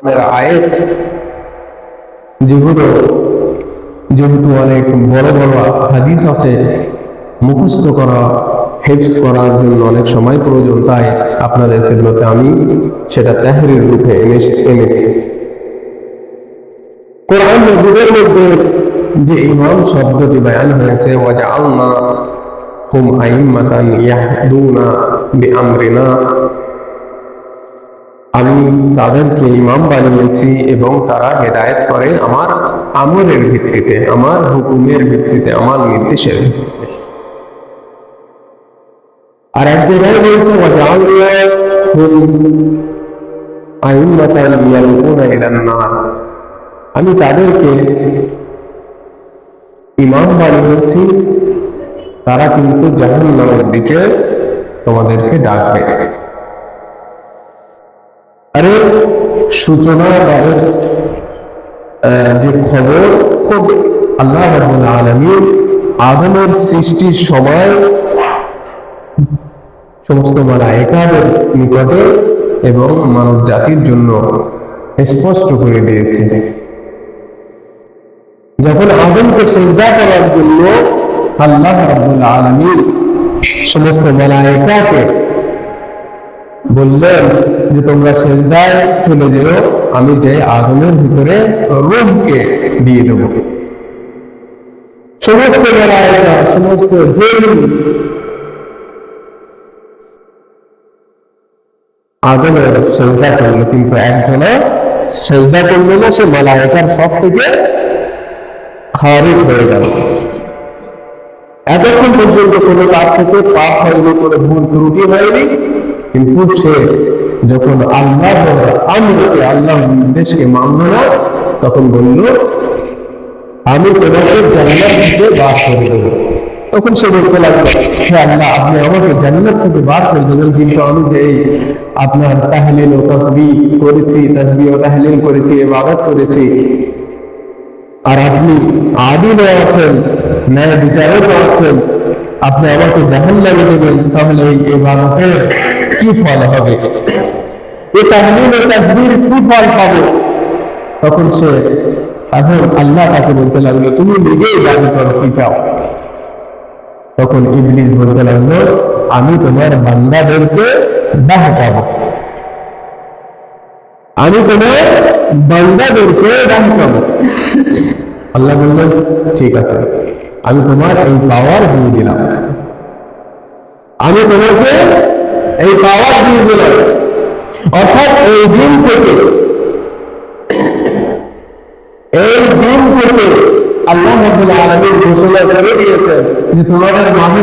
আয়াত যেগুলো যেহেতু অনেক বড় বড় হাদিস আছে, মুখস্থ করা হেফস করার জন্য অনেক সময় প্রয়োজন, তাই আপনাদের খেদমতে আমি সেটা তাহরির রূপে এনেছি কোরআন মজিদের মধ্যে যে ইমাম শব্দটি বয়ান হয়েছে, ওয়াজআলনা হুম আইম্মাতান ইয়াহদুনা বিআমরিনা আমি তাদেরকে ইমাম বানিয়েছি এবং তারা হেদায়েত করে আমার আমলের ভিত্তিতে, আমার হুকুমের ভিত্তিতে, আমার নির্দেশের ভিত্তিতে। আর এক জায়গায় বলছে আমি তাদেরকে ইমাম বানিয়েছি, তারা কিন্তু জাহান্নামের দিকে তোমাদেরকে ডাকবে। আরে সূচনা বা যে খবর খুব আল্লাহ রাব্বুল আলামিন আদমের সৃষ্টির সময় সমস্ত মালায়েকাদের নিকটে এবং মানব জাতির জন্য স্পষ্ট করে দিয়েছে। যখন আদমকে সেজদা করার জন্য আল্লাহ রাব্বুল আলামিন সমস্ত মালায়েকাকে বললেন যে, তোমরা সেজদায় চলে যেও, আমি যে আদমের ভিতরে রূহকে দিয়ে দেব। সমস্ত মালায়েকা সমস্ত আদমের সেজদা করল, কিন্তু একজনে সেজদা করল না, সে মালায়েকার সব থেকে খারিজ হয়ে গেল। এতক্ষণ পর্যন্ত কোনো তার থেকে পাপ হয়নি, কোনো ভুল ত্রুটি হয়নি, কিন্তু সে যখন আল্লাহ আমরকে আল্লাহ নির্দেশকে মানল না, তখন বলল, আমি তোমাকে জান্নাত থেকে বার করে দেবো। তখন সে বলতে লাগল, হে আল্লাহ, আপনি আমাকে জান্নাত থেকে বার করে দেবেন, কিন্তু আমি যে আপনার তাহলিল ও তসবি করেছি তসবি ও তাহলিল করেছি ইবাদত করেছি আর আপনি আদিলও আছেন, ন্যায় বিচারকও আছেন আপনি আমাকে জাহান লাগে দেবেন, তাহলে এই ইবাদতের কি ফল হবে? এই তাহলিল ও তাসবির কি ফল পাবে তখন সে এখন আল্লাহ তাকে বলতে লাগল, তুমি নিজেই দাবি করো, কি চাও? তখন ইবলিস বলতে লাগল, আমি তোমার বান্দাদেরকে ডাকাবো আমি তোমার বান্দাদেরকে ডাকাবো আল্লাহ বললেন ঠিক আছে আমি তোমার এই পাওয়ার দিয়ে দিলাম। আমি তোমাকে এই পাওয়ার দিয়ে দিলাম। অর্থাৎ এই দিন থেকে এই দিন থেকে আল্লাহ আলামিন ঘোষণা করে দিয়েছেন যে তোমাদের মাঝে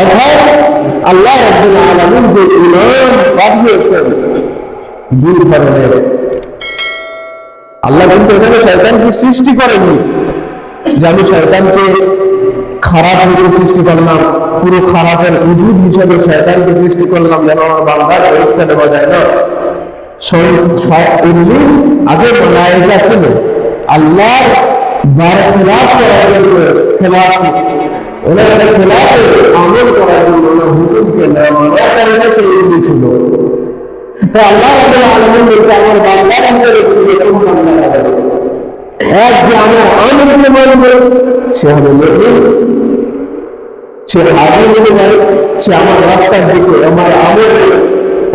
অর্থাৎ আল্লাহ যে ইমাম পাঠিয়েছেন দুই ধরনের। আল্লাহ কিন্তু এখানে শয়তানকে সৃষ্টি করেননি যে আমি শয়তানকে খারাপ রূপে সৃষ্টি করলাম, পুরো খারাপের উজুদ হিসেবে শয়তানকে সৃষ্টি করলাম যেন আমার বান্দার পরীক্ষা দেওয়া যায় না। ইবলিস আগে মালায়েকা ছিল। আল্লাহ বার ওনার খেলাফে আমল করার জন্য হুকুমকে কারণে সে ছিল। তো আল্লাহ বলছে, আমার বান্দার ভিতরে তুমি এরকম হবে এক যে আমার সে হবে সে আগে যদি বলে সে আমার রাস্তার দিকে, আমার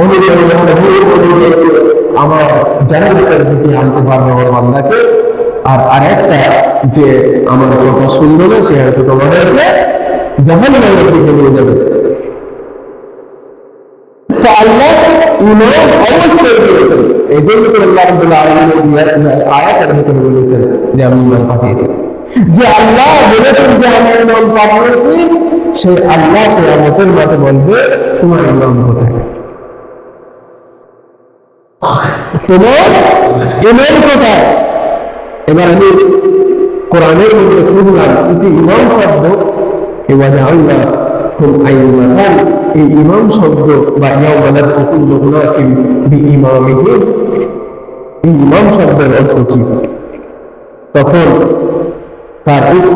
অনুযায়ী আমার ভুল আমার দিকে আনতে পারবে আমার বান্দাকে। আর আরেকটা যে আমার কথা শুনবে না, সে হয়তো তোমাদেরকে জাহান নামের দিকে নিয়ে যাবে। বলবে, তোমার ইমান কোথায় তোমার ইমান কোথায়? এবার আমি কোরআনের মধ্যে যে ইমাম শব্দ, এবার আল্লাহ হুম এই ইমাম শব্দ বা ইয়াউমালাদ কুল্লু উনাসিন বি ইমামিহি, এই ইমাম শব্দের অর্থ কি? তখন তার অর্থ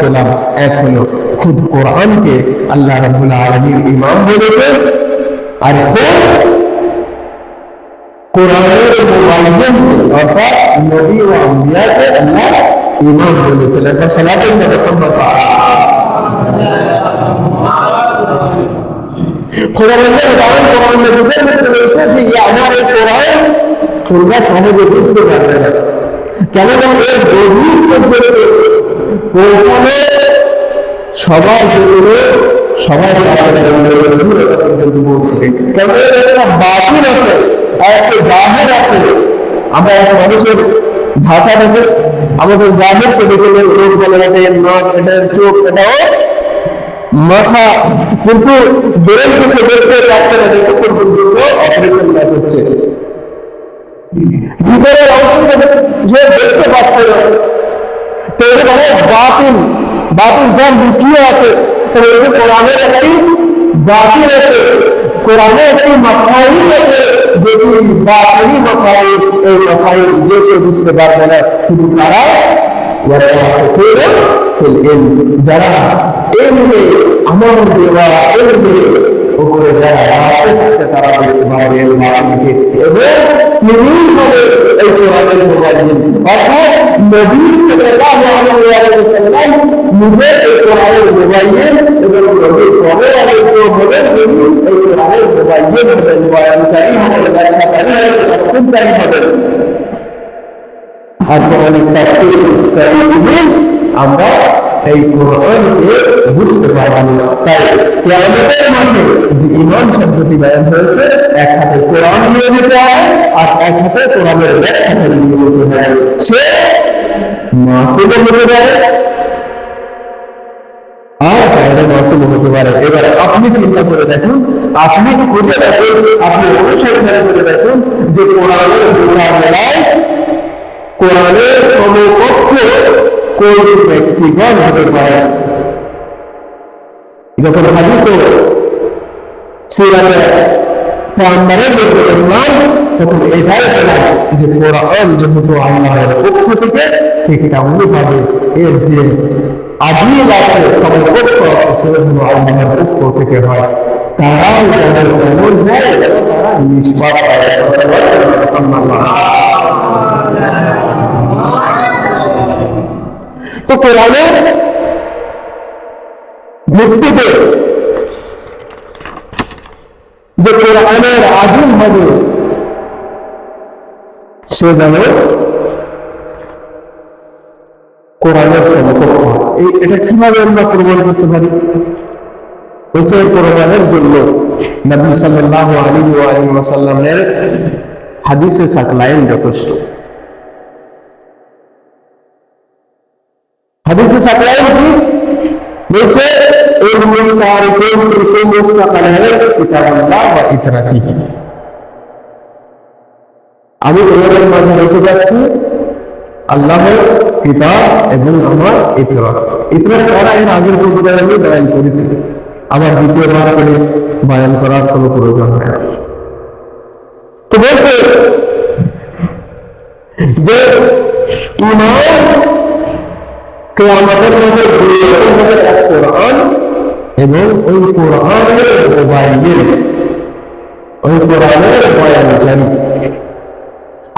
পেলাম। এক হলো খুদ কোরআনকে আল্লাহ রাব্বুল আলামিন ইমাম বলেছে, আর খুদ কোরআনের মুআল্লিম অর্থাৎ নবী ও আম্বিয়াকে আল্লাহ ইমাম বলেছেন একটা সালাতের মধ্যে পৌঁছানো সবার বাতিল আছে আর একটা জাহের আছে মানুষের ভাষা দেখে আমাদের জাহেরকে দেখে বলে এটা এর নাক এটা মাথা কিন্তু পাচ্ছে না দেখতে পর্যন্ত অপারেশন করছে ভিতরের অংশটা যে দেখতে পাচ্ছে না তো এটা বাতিল বাতিল যা লুকিয়ে আছে তো এটা কোরআনের একটি বাতিল আছে কোরআনে একটি মাথাই আছে যেটি বাতিলই মাথাই এই মাথাই যে সে বুঝতে পারবে না শুধু তারা যারা এমনি আমার দেওয়া এমনি উপরে যারা থাকতে তারা বুঝতে পারবে বাতিলকে এবং নিবিড়ভাবে এই কোরআনের মোবাইল অর্থাৎ নবী সাল্লাল্লাহু আলাইহি ওয়াসাল্লাম নিজে এই তিনি এই আমরা এই কোরআনকে বুঝতে পারব না। তাই কেয়ামতের মাঝে যে ইমান শব্দটি ব্যয় হয়েছে, এক হাতে কোরআন নিয়ে হয় আর এক হাতে কোরআনের ব্যাখ্যা নিয়ে হয়। সে মাসুদ হতে পারে। আর হতে পারে। এবার আপনি চিন্তা করে দেখুন, আপনি খুঁজে দেখুন, আপনি অনুসন্ধান করে দেখুন যে কোরআনের মোকাবেলায় কোরআনের সমকক্ষ কোন ব্যক্তিগণ হতে পারে যখন হাদিস সিরাতে পয়গম্বরের মধ্যে দেখলাম তখন এটাই পেলাম যে কোরআন যেহেতু আল্লাহর পক্ষ থেকে ঠিক তেমনই ভাবে এর যে আদিল আছে সমকক্ষ আছে সেগুলো আল্লাহর পক্ষ থেকে হয় তারাও যেন এমন হয় যেন তারা নিষ্পাপ হয় তো কোরআনের ভিত্তিতে যে কোরআনের আদিম হবে, সে যেন কোরআনের সমকক্ষ এটা কীভাবে আমরা প্রমাণ করতে পারি? বলছে কোরআনের জন্য নবী সাল্লাল্লাহু আলাইহি ওয়া আলিহি ওয়াসাল্লামের হাদিসে সাকলাইন যথেষ্ট। হাদিসে সাকলাইন কি বলছে ইলমুল তারিকুন ফি মুস্তাকালাইন কিতাবুল্লাহ ওয়া ইতরাতিহি আমি তোমাদের মাঝে রেখে যাচ্ছি আল্লাহর কিতাব এবং আমার ইতরাত ইতরাত করা এর আগের প্রতিবার আমি বয়ান করেছি আবার দ্বিতীয়বার করে বয়ান করার কোনো প্রয়োজন হয় তো বলছে যে ইমান কেয়ামতের মধ্যে কোরআন এবং ওই কোরআনের ওই কোরআনের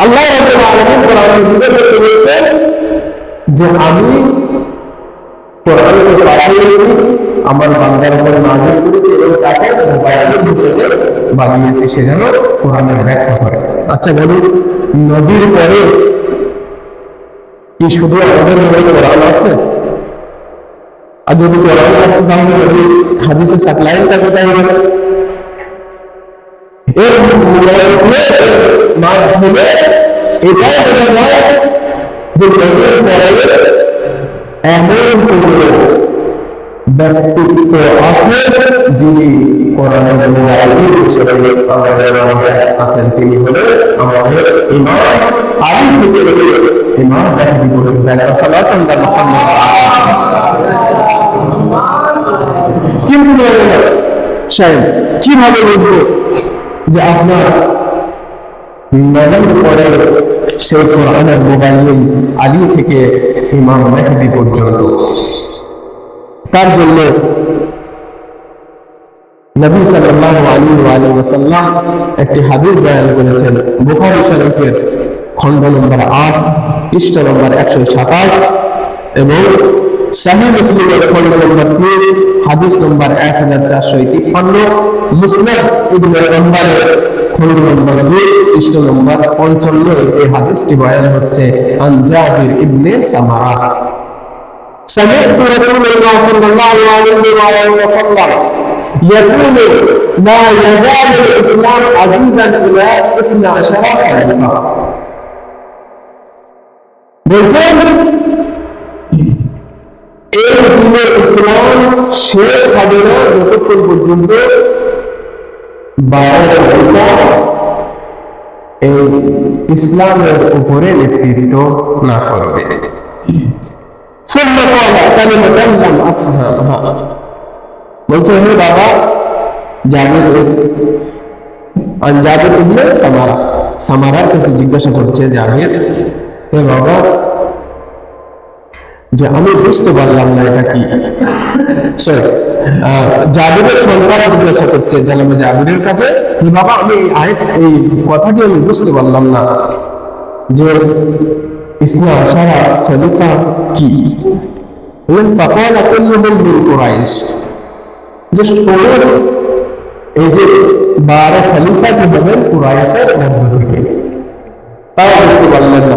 আল্লাহ যে আমি কোরআনকে পাঠিয়েছি আমার বান্দার উপর করেছি এবং তাকে মোবাইলের হিসেবে বানিয়েছি সে যেন কোরআনের ব্যাখ্যা করে। আচ্ছা বলুন নদীর পরে কি শুধু আমাদের মনে কোরআন আছে? আর যদি কোরআন থাকতো তাহলে নদী হাদিসে আছে কোরআনের মুআল্লিম হিসেবে আমাদের তিনি হলেন আমাদের থেকে। মেহদি পর্যন্ত একবার সালাতুন আলা মুহাম্মদ কিন্তু সাহেব, কীভাবে বলব যে আপনার নবীর পরে সেই কোরআনের মোবাইল আলী থেকে ইমাম মেহদি পর্যন্ত। তার জন্য নবী সাল্লাল্লাহু আলাইহি ওয়া আলিহি ওয়াসাল্লাম একটি হাদিস বয়ান করেছেন, বুখারী শরীফের খণ্ড নম্বর 8 পৃষ্ঠা নম্বর 127 এবং সহিহ মুসলিমের খণ্ড নম্বর 3 হাদিস নম্বর 1453 মুসলিম ইবনে রমজানের খণ্ড নম্বর 2 পৃষ্ঠা নম্বর 55 এই হাদিসটি বয়ান হচ্ছে আন জাবির ইবনে সামারা سمعت رسول الله صلى الله عليه وآله وسلم يقول لا يزال الإسلام عزيزا إلى اثنى عشر خليفة বলছেন এই যুগে ইসলাম শেষ হবে না যতক্ষণ পর্যন্ত এই ইসলামের উপরে নেতৃত্ব না করবে বলছে হে বাবা জাবের জাবের সামারা সামারার কাছে জিজ্ঞাসা করছে জাবের হে বাবা, যে আমি বুঝতে পারলাম না এটা কি? সরি জিজ্ঞাসা করছে জাবিরের কাছে, হে বাবা, আমি এই কথাটি আমি বুঝতে পারলাম না। যে ইসলাম সারা খলিফা কি? যে এই যে বারো খলিফা হবেন কুরাইশের মধ্য থেকে। তাও বুঝতে পারলেন না।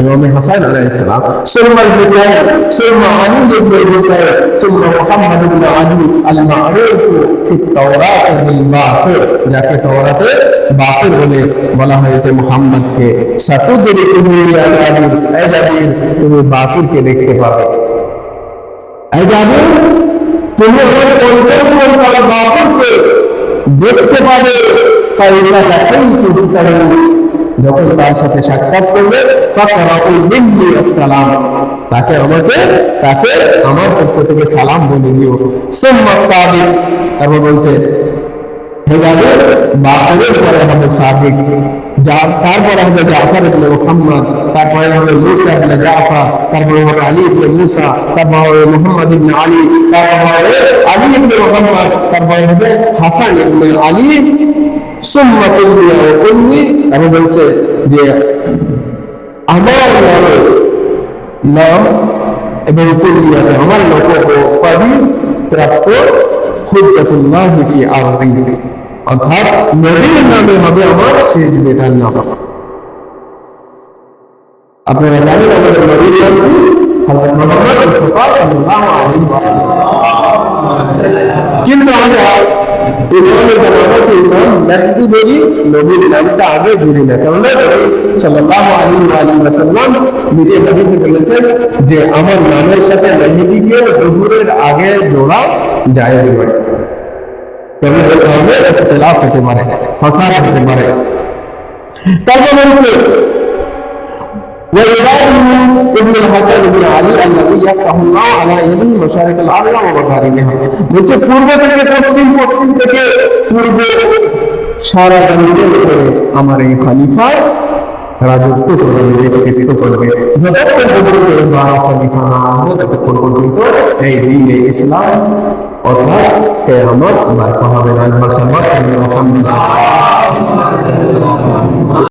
ইমামে হাসান আলাইহিসসালাম সুম্মাল হুসাইন সুম্মা আলী ইবনে হুসাইন সুম্মা মুহাম্মদ ইবনে আলী আল মারুফ ফি তাওরাত বিল বাতিল। যাকে তাওরাতে বাতিল বলে বলা হয়েছে মুহাম্মদকে। সাতুদরিকুহু ইয়া আলী এই জাবির তুমি বাতিলকে দেখতে পাবে। এই জাবির তুমি ওর কন্ট্রোল করো বাতিলকে দেখতে পাবে ফাইলা লাকুম তুহতারুন যখন তার সাথে সাক্ষাৎ করবে আসসালাম। তাকে আমাকে, তাকে আমার পক্ষ থেকে সালাম বলে দিও। সুম্মা সাদিক তারপর বলছে, হে যাবে বাকিরের পরে হবে সাদিক। যা তারপরে হবে জাফর ইবনে মুহাম্মদ তারপরে হবে মুসা ইবনে জাফর তারপরে হবে আলী ইবনে মুসা তারপরে হবে মুহাম্মদ ইবনে আলী তারপরে হবে আলী ইবনে মুহাম্মদ তারপরে হবে হাসান ইবনে আলী আমি বলছে যে আমার নামে এবং আমার লোক প্রাপ্ত কিন্তু আমরা ইমামের জামানাতে ইমাম মেহদি বলি নবীর নামটা আগে বলি না কেননা হাদিসে বলেছেন যে আমার নামের সাথে মেহেদিকে জহুরের আগে জোড়া জায়েজ হবে ফাসাদ হতে পারে তারপর وعباده ابن الحسن بن علي الذي يفتح الله على يده مشارق الارض ومغاربها বলছে পূর্ব থেকে পশ্চিম পশ্চিম থেকে পূর্ব সারা জমিনের উপরে আমার এই খলিফা রাজত্ব করবে নেতৃত্ব করবে যতক্ষণ পর্যন্ত এই বারো খলিফা না আসবে ততক্ষণ পর্যন্ত এই দিনে ইসলাম অর্থাৎ কেয়ামত বারকা হবে না আলহামদুলিল্লাহ